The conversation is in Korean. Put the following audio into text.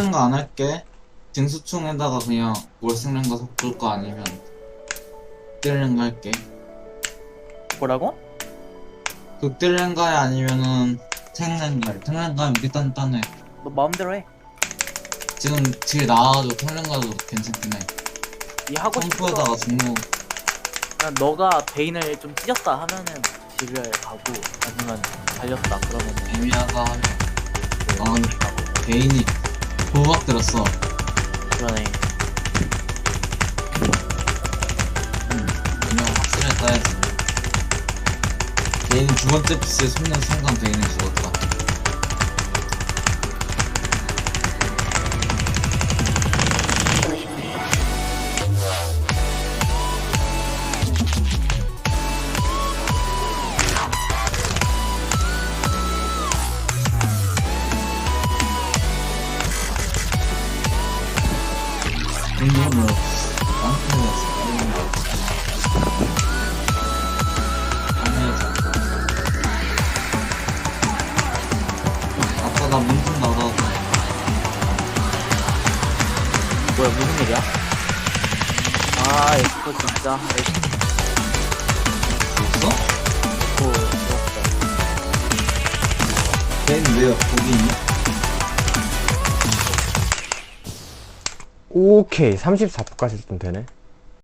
극딜랭가 안 할게. 징수충에다가 그냥 월승랭가 섞을 거 아니면 극딜랭 가 할게. 뭐라고? 극딜랭 가에 아니면은 탱랭가에. 탱랭 가면 우리 단단해. 너 마음대로 해. 지금 딜 나와가지고 탱랭 가도 괜찮긴 해. 이 하고 싶은 거 펌프에다가 중무 그냥 너가 베인을 좀 찢었다 하면은 딜을 가고 아니면 달렸다 그러면 애매하다 하면 아 근데 개인이 도박 들었어. 그러네. 음, 그냥 확실히 따야지. 개인이 두 번째 피스에 손는 순간 개인이 죽었다. 아까 나 문좀 나가서 뭐야 무슨 일이야? 아 에스코 진짜 줬어? 에스코 좋았어. 걔는 왜 거기 있니? 오케이. 34%까지 좀 되네